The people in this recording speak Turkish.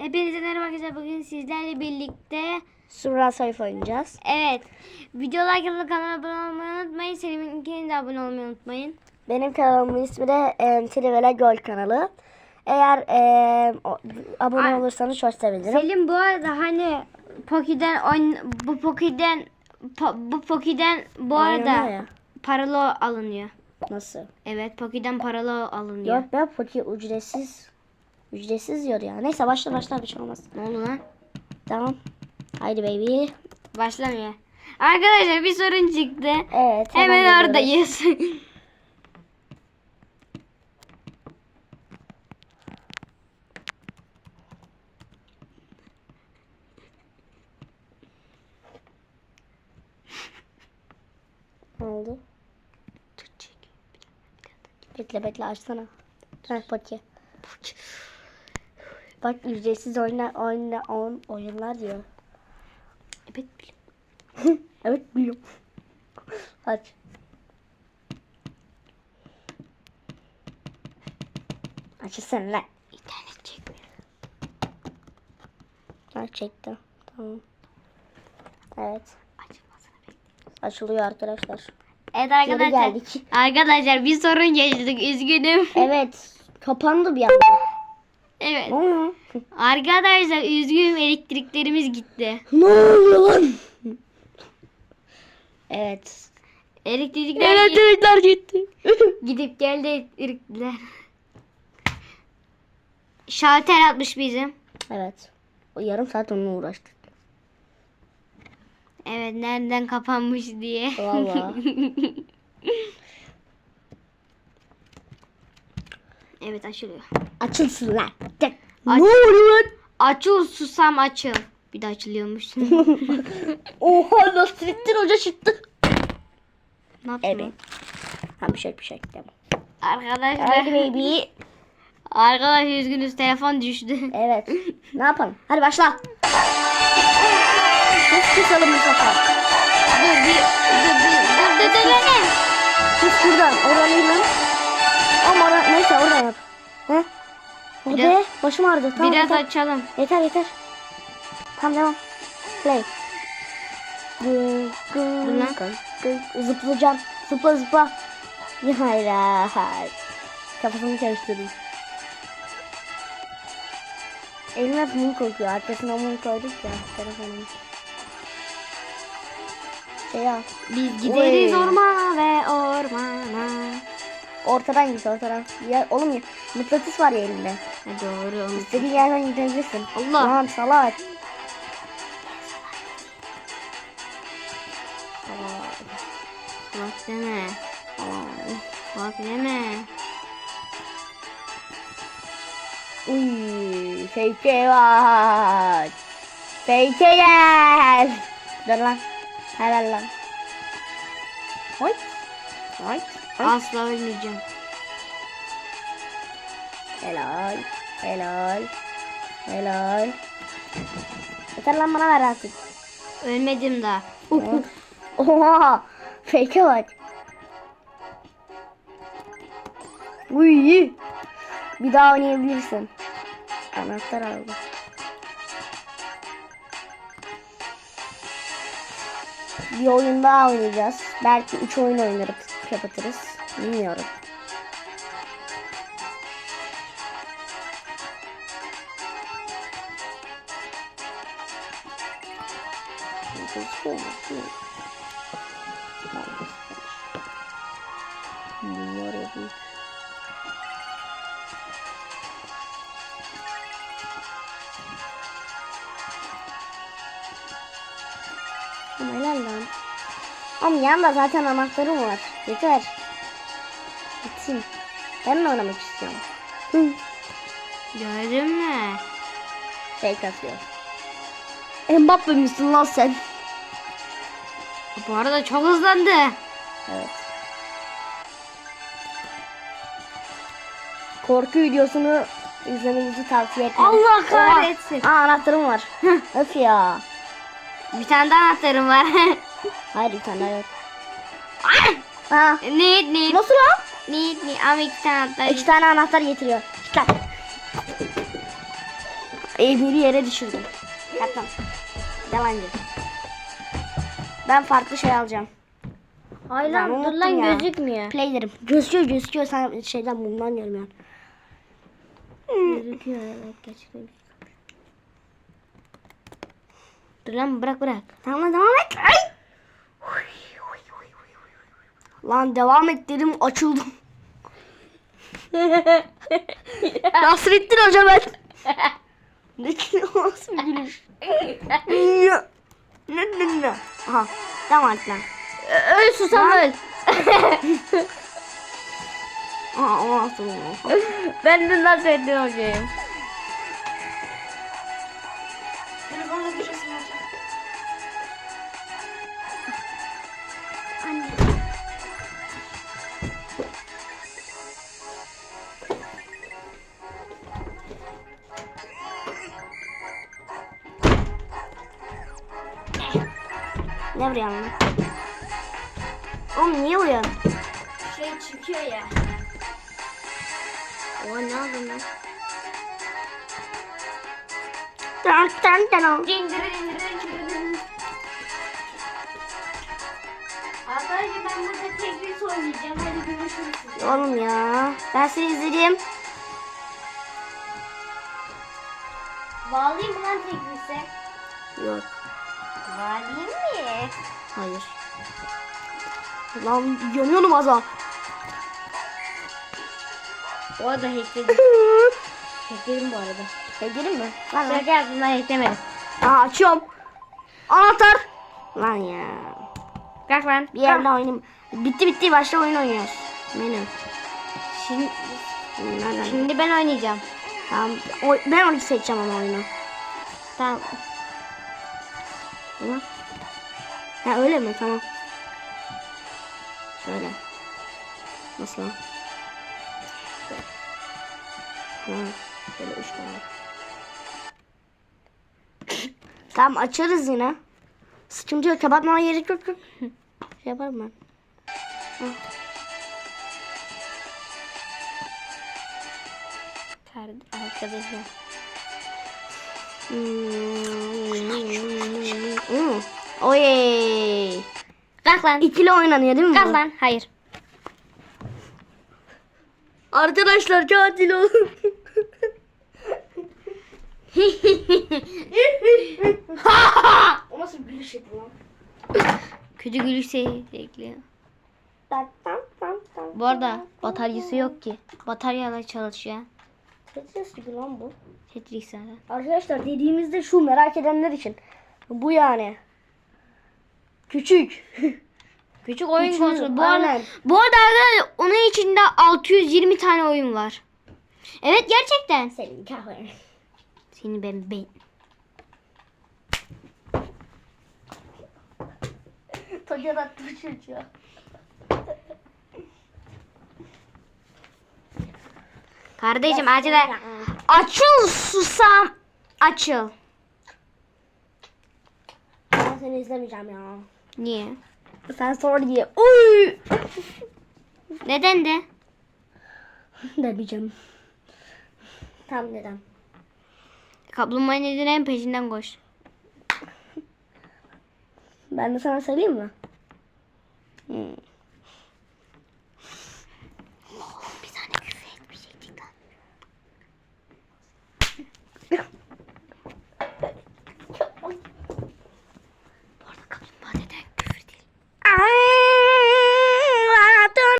Hepinize merhaba arkadaşlar. Bugün sizlerle birlikte Surra sayfa oynayacağız. evet video like yapıp kanala abone olmayı unutmayın. Selim'inkine de abone olmayı unutmayın. Benim kanalımın ismi de e, Trivela Gol kanalı. Eğer e, o- abone Ay. olursanız çok sevinirim. Selim bu arada hani Poki'den oyn bu Poki'den po- bu Poki'den bu arada ya. paralı alınıyor. Nasıl? Evet Poki'den paralı alınıyor. Yok be Poki ücretsiz. Ücretsiz diyor ya. Neyse başla başla bir şey olmaz. Ne oldu lan? Tamam. Haydi baby. Başlamıyor. Arkadaşlar bir sorun çıktı. Evet. Hemen geliyoruz. oradayız. Ne oldu? Bekle bekle açsana. Ha Poki. Bak ücretsiz oyunlar oyna, oyun, oyunlar diyor. evet biliyorum. evet biliyorum. Aç. Açılsana lan. İnternet çekmiyor. Ha çekti. Tamam. Evet. Açılıyor arkadaşlar. Evet arkadaşlar. Arkadaşlar bir sorun yaşadık. Üzgünüm. Evet. Kapandı bir anda. Evet. Ne oluyor? Arkadaşlar üzgünüm elektriklerimiz gitti. Ne oluyor lan? Evet. Elektrikler Elektrikler gitti. gidip geldi elektrikler. Şalter atmış bizim. evet. O yarım saat onunla uğraştık. Evet nereden kapanmış diye. Vallahi. evet açılıyor. Açılsın lan. Gel. Aç. Ne oluyor? Açıl susam açıl. Bir de açılıyormuş. Oha Nasrettin Hoca çıktı. ne yaptın? Evet. Ha bir şey bir şey. Tamam. Arkadaşlar. Hadi baby. Arkadaşlar üzgünüz telefon düştü. Evet. ne yapalım? Hadi başla. Çıkalım bu sefer. dur bir dur bir dur dur dur dur. Biz şuradan. İyi lan. Ama oradan yap. He? Hadi. Biraz- Başım ağrıdı. Tamam Biraz yeter. açalım. Yeter yeter. Tamam devam. Play. Zıplayacağım. Zıpla zıpla. Hayır hayır. Kafasını karıştırdım. Elime mum kokuyor. Arkasına mum koyduk ya. Telefonum. Şey ya. Biz gideriz Oy. ormana ve ormana. Ortadan git ortadan. Ya, oğlum ya. Mıknatıs var ya elinde. Ha, doğru onu. İstediğin yerden gidebilirsin. Allah. Lan salak. Bak deme. Salak. Deme. Uy, fake var. Fake gel. Dur lan. Helal lan. Oy. Oy. Asla ölmeyeceğim. Helal. Helal. Helal. Yeter lan bana ver artık. Ölmedim daha. Oha. Fake bak. Uy. Bir daha oynayabilirsin. Anahtar aldım. Bir oyun daha oynayacağız. Belki 3 oyun oynarıp kapatırız. Bilmiyorum. Gözüküyor mu? Değil. Bilmiyorum. Ama helal lan. Ama yanında zaten anahtarım var. Yeter. Bitsin. Ben mi oynamak istiyorum? Hı. Gördün mü? Fake atıyor. Mbappe misin lan sen? Bu arada çok hızlandı. Evet. Korku videosunu izlemenizi tavsiye ederim. Allah kahretsin. Aa anahtarım var. Öf ya. Bir tane daha anahtarım var. Hayır bir tane daha yok. Ne ne Nasıl lan? Ne ne ama iki tane anahtar. İki tane anahtar getiriyor. İki tane. Emir'i yere düşürdüm. Kaptan. Yalancı. Ben farklı şey alacağım. Hayır lan dur lan ya. gözükmüyor. Playlerim. Gözüküyor gözüküyor. Sen şeyden bundan görmüyorsun. Gözüküyor evet gerçekten. Dur lan bırak bırak. Tamam lan, devam et. Ay. Lan devam et dedim açıldım. Nasrettin Hoca ben. ne nasıl bir gülüş? ne ne ne? Aha et lan. Öl susam öl. Aha o nasıl oldu? ben de Nasrettin hocayım. Ne vuruyorsun lan? Oğlum niye vuruyorsun? Şey çıkıyor ya. Oha ne aldın lan? Tan tan tan. Arkadaşlar ben burada Tetris oynayacağım. Hadi görüşürüz. Oğlum ya. Ben seni izledim. Bağlayayım mı lan Tetris'e? Yok. Bağlayayım mı? Hayır. Lan yanıyorum az daha. O da hackledim. hackledim bu arada. Edelim mi? Lan lan. Şaka yaptım lan hacklemedim. Aa açıyorum. Anahtar. Lan ya. Kalk lan. Bir yerde oynayayım. Bitti bitti başla oyun oynuyoruz. Benim. Şimdi, Nereden? şimdi ben oynayacağım. Tamam. O, ben onu seçeceğim ama oyunu. Tamam. Tamam. Ha öyle mi? Tamam. Şöyle. Nasıl? Ha, şöyle üç tane. tamam açarız yine. Sıkıntı yok. Kapatmama gerek yok. şey yaparım ben. Kar- Arkadaşlar. Hmm. Oy. Kalk lan. İkili oynanıyor değil mi Kalk bu? lan. Hayır. Arkadaşlar katil olun. o nasıl bir gülüş yapıyor lan? Kötü gülüş bekliyor. Bu arada bataryası yok ki. Bataryayla çalışıyor. Tetris gibi lan bu. Tetris zaten. Arkadaşlar dediğimizde şu merak edenler için. Bu yani. Küçük. Küçük oyun Küçük, konsolu. Bu arada, aynen. bu arada arkadaşlar onun içinde 620 tane oyun var. Evet gerçekten. Senin kahve. Seni ben ben. Tocan attı çocuğa. Kardeşim acele. Açıl susam. Açıl. Ben seni izlemeyeceğim ya. Niye? Sen sor diye. Uy. Neden de? Demeyeceğim. Tam neden? Kaplumbağa nedeni en peşinden koş. Ben de sana söyleyeyim mi?